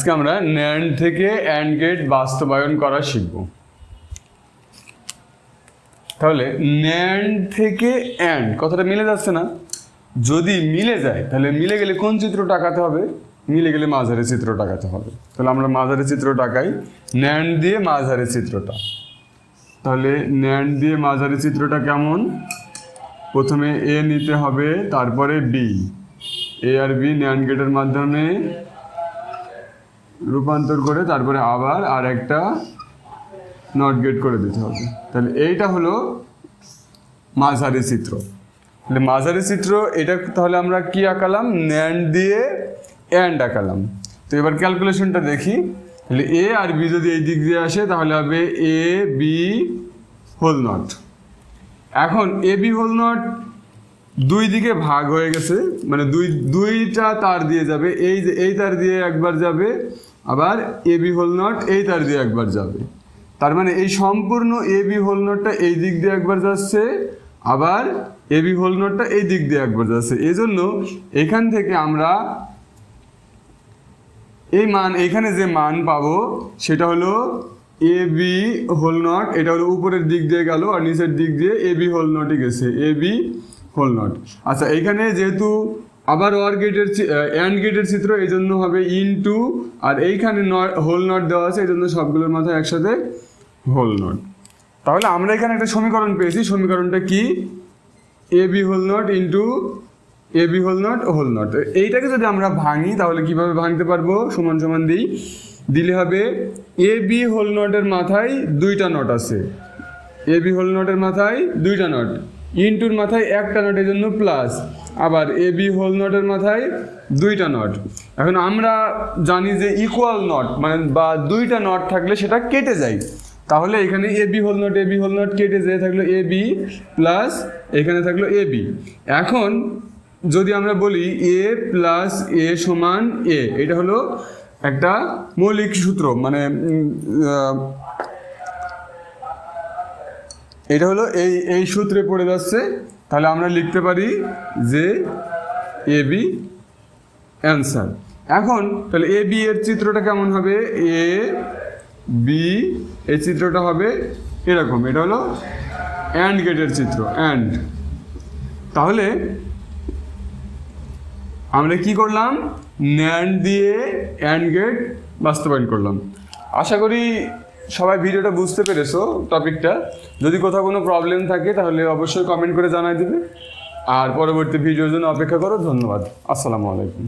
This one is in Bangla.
আজকে আমরা ন্যান্ড থেকে অ্যান্ড গেট বাস্তবায়ন করা শিখব। তাহলে ন্যান্ড থেকে অ্যান্ড কথাটা মিলে যাচ্ছে না? যদি মিলে যায়, তাহলে মিলে গেলে কোন চিত্র আঁকাতে হবে? মিলে গেলে মাঝারি চিত্র টাকাতে হবে। তাহলে আমরা মাঝারি চিত্র টাকাই ন্যান্ড দিয়ে মাঝারি চিত্রটা। তাহলে ন্যান্ড দিয়ে মাঝারি চিত্রটা কেমন? প্রথমে এ নিতে হবে, তারপরে বি এ আর বি ন্যান্ড গেটের মাধ্যমে রূপান্তর করে তারপরে আবার আর একটা নট গেট করে দিতে হবে। তাহলে এইটা হলো মাঝারি চিত্র। তাহলে মাঝারি চিত্র, এটা তাহলে আমরা কি আঁকালাম? ন্যান্ড দিয়ে অ্যান্ড আঁকালাম। তো এবার ক্যালকুলেশনটা দেখি। তাহলে এ আর বি যদি এই দিক দিয়ে আসে, তাহলে হবে এ বি হোল নট এখন এ বি হোল নট দুই দিকে ভাগ হয়ে গেছে। মানে দুই, দুইটা তার দিয়ে যাবে। এই যে, এই তার দিয়ে একবার যাবে। আবার এ বি হোল নট এই তার দিয়ে একবার যাবে। তার মানে এই সম্পূর্ণ এ বি হোল নটটা এই দিক দিয়ে একবার যাচ্ছে, আবার এ বি হোল নটটা এই দিক দিয়ে একবার যাচ্ছে। এই জন্য এখান থেকে আমরা এই মান, এখানে যে মান পাবো, সেটা হলো এ বি হোল নট এটা হলো উপরের দিক দিয়ে গেল আর নিচের দিক দিয়ে এ বি হোল নটই গেছে। এ বি হোল নট আচ্ছা এইখানে যেহেতু আবার ওয়ার গেটের অ্যান্ড গেটের চিত্র এই জন্য হবে ইন টু আর এইখানে হোল নট দেওয়া আছে এই জন্য সবগুলোর মাথায় একসাথে হোল নট তাহলে আমরা এখানে একটা সমীকরণ পেয়েছি, সমীকরণটা কি? A B whole not into A B whole not whole not এইটাকে যদি আমরা ভাঙি, তাহলে কীভাবে ভাঙতে পারব? সমান সমান দিই। দিলে হবে এ বি হোল নটের মাথায় দুইটা নট আছে। এ বি হোল নটের মাথায় দুইটা নট ইন্টুর মাথায় একটা নটের জন্য প্লাস, আবার এ বি হোল নটের মাথায় দুইটা নট। এখন আমরা জানি যে ইকুয়াল নট মানে বা দুইটা নট থাকলে সেটা কেটে যায়। তাহলে এখানে A B whole not, A B whole not কেটে যেয়ে থাকল এ বি প্লাস এখানে থাকল এ বি। এখন যদি আমরা বলি এ প্লাস এ সমান এ, এটা হলো একটা মৌলিক সূত্র মানে এটা হলো এই এই সূত্রে পড়ে যাচ্ছে। তাহলে আমরা লিখতে পারি যে এ বি অ্যান্সার এখন, তাহলে এ বি এর চিত্রটা কেমন হবে? এ বি এই চিত্রটা হবে এরকম। এটা হলো অ্যান্ড গেটের চিত্র অ্যান্ড তাহলে আমরা কি করলাম? ন্যান্ড দিয়ে অ্যান্ড গেট বাস্তবায়ন করলাম। আশা করি সবাই ভিডিওটা বুঝতে পেরেছ টপিকটা? যদি কোথাও কোনো প্রবলেম থাকে, তাহলে অবশ্যই কমেন্ট করে জানাই দিবে। আর পরবর্তী ভিডিওর জন্য অপেক্ষা করো, ধন্যবাদ। আসসালামু আলাইকুম।